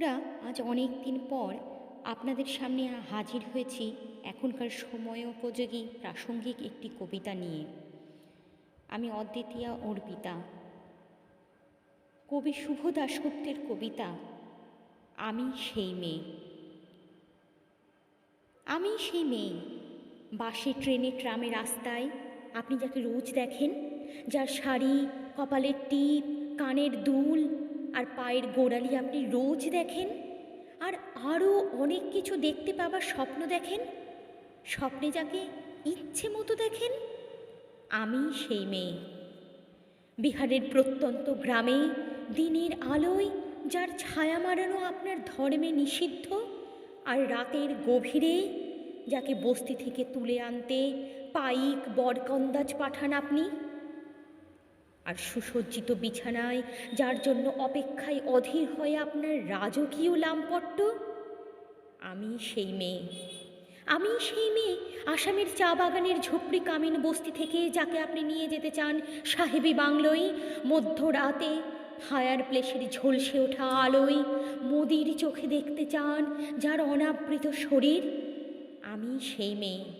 বন্ধুরা, আজ অনেক দিন পর আপনাদের সামনে হাজির হয়েছি এখনকার সময় উপযোগী প্রাসঙ্গিক একটি কবিতা নিয়ে। আমি অদ্বিতীয়া অর্পিতা। কবি শুভ দাশগুপ্তের কবিতা, আমি সেই মেয়ে। আমি সেই মেয়ে। বাসে, ট্রেনে, ট্রামে, রাস্তায় আপনি যাকে রোজ দেখেন, যার শাড়ি, কপালের টিপ, কানের দুল আর পায়ের গোড়ালি আপনি রোজ দেখেন? আর আরও অনেক কিছু দেখতে পাবার স্বপ্ন দেখেন? স্বপ্নে যাকে ইচ্ছে মতো দেখেন? আমি সেই মেয়ে। বিহারের প্রত্যন্ত গ্রামে দিনের আলোয় যার ছায়া মারানো আপনার ধর্মে নিষিদ্ধ, আর রাতের গভীরে যাকে বস্তি থেকে তুলে আনতে পাইক বরকন্দাজ পাঠান আপনি আর সুসজ্জিত বিছানায়, যার জন্য অপেক্ষায় অধীর হয় আপনার রাজকীয় লামপট্ট আমি সেই মেয়ে। আমি সেই মেয়ে, আসামের চা বাগানের ঝুপড়ি কামিন বস্তি থেকে যাকে আপনি নিয়ে যেতে চান সাহেবী বাংলোয়, মধ্যরাতে ফায়ার প্লেসের ঝলসে ওঠা আলোয় মোদির চোখে দেখতে চান যার অনাবৃত শরীর। আমি সেই মেয়ে।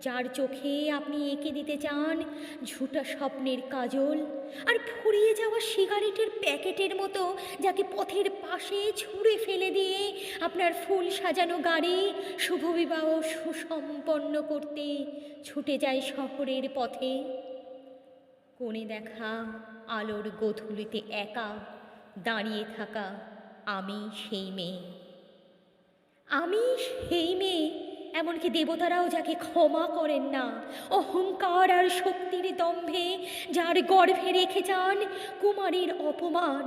যার চোখে আপনি এঁকে দিতে চান ঝুটা স্বপ্নের কাজল আর ফুরিয়ে যাওয়া সিগারেটের প্যাকেটের মতো যাকে পথের পাশে ছুঁড়ে ফেলে দিয়ে আপনার ফুল সাজানো গাড়ি শুভবিবাহ সুসম্পন্ন করতে ছুটে যায় শহরের পথে। কোণে দেখা আলোর গোধূলিতে একা দাঁড়িয়ে থাকা আমি সেই মেয়ে। আমি সেই মেয়ে এমনকি দেবতারাও যাকে ক্ষমা করেন না। অহংকার আর শক্তির দম্ভে যার গর্ভে রেখে যান কুমারীর অপমান।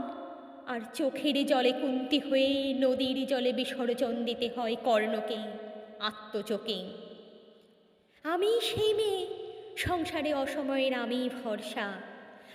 আর চোখের জলে কুন্তি হয়ে নদীর জলে বিসর্জন দিতে হয় কর্ণকে আত্মচোকে আমি সেই মেয়ে, সংসারে অসময়ের আমি ভরসা।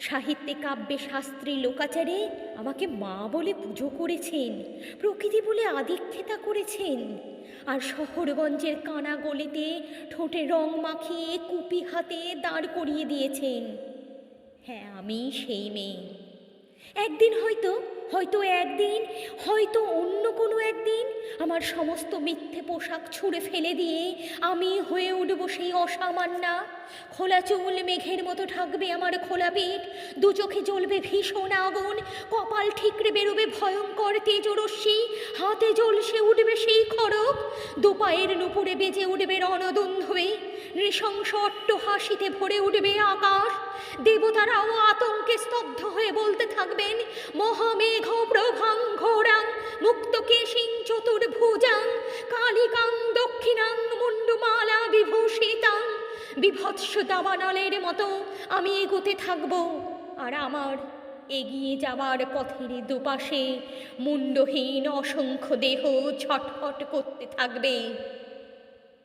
সাহিত্যে কাব্যে শাস্ত্রে লোকাচারে আমাকে মা বলে পুজো করেছেন, প্রকৃতি বলে আদিক্ষেতা করেছেন। আর শহরগঞ্জের কানা গলিতে ঠোঁটে রং মাখিয়ে কুপি হাতে দাঁড় করিয়ে দিয়েছেন। হ্যাঁ আমি সেই মেয়ে। একদিন হয়তো হয়তো একদিন, হয়তো অন্য কোনো একদিন আমার সমস্ত মিথ্যে পোশাক ছুঁড়ে ফেলে দিয়ে আমি হয়ে উঠব সেই অসামান্যা খোলা চুল মেঘের মতো ঢাকবে আমার খোলা পিঠ, দু চোখে জ্বলবে ভীষণ আগুন, কপাল ঠিকরে বেরোবে ভয়ঙ্কর তেজরশ্মি, হাতে জ্বলসে উঠবে সেই খড়ক দুপায়ের নুপুরে বেজে উঠবে রণদন্ধবে নৃশংস অট্ট হাসিতে ভরে উঠবে আকাশ। দেবতারাও আতঙ্কে স্তব্ধ হয়ে বলতে থাকবেন, মহামেঘ প্রভাং ঘোরাং, মুক্তকেশিং চতুর্ভুজাং, কালিকাং দক্ষিণাং মুন্ডুমালা বিভূষিতাং। বিভৎস দাবানলের মতো আমি এগোতে থাকব, আর আমার এগিয়ে যাবার পথের দুপাশে মুন্ডহীন অসংখ্য দেহ ছটফট করতে থাকবে।